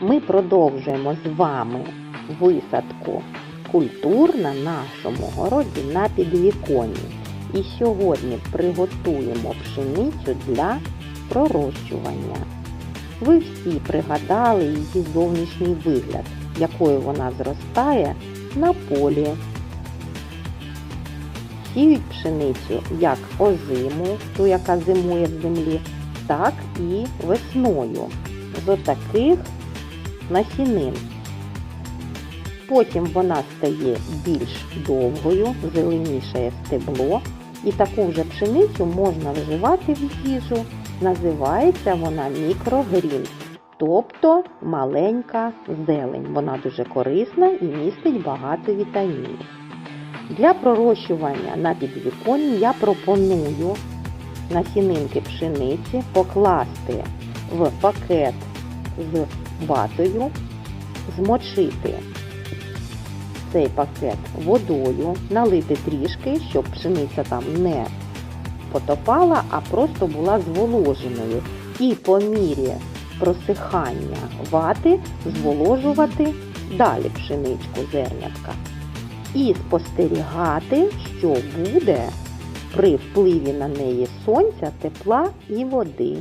Ми продовжуємо з вами висадку культур на нашому городі на підвіконні. І сьогодні приготуємо пшеницю для пророщування. Ви всі пригадали її зовнішній вигляд, якою вона зростає на полі. Сіють пшеницю як озиму, ту, яка зимує в землі, так і весною з отаких насінин. Потім вона стає більш довгою, зеленішає стебло, і таку вже пшеницю можна вживати в їжу. Називається вона мікрогрін, тобто маленька зелень. Вона дуже корисна і містить багато вітамінів. Для пророщування на підвіконні я пропоную насінинки пшениці покласти в пакет з ватою, змочити цей пакет водою, налити трішки, щоб пшениця там не потопала, а просто була зволоженою. І по мірі просихання вати зволожувати далі пшеничку зернятка. І спостерігати, що буде при впливі на неї сонця, тепла і води.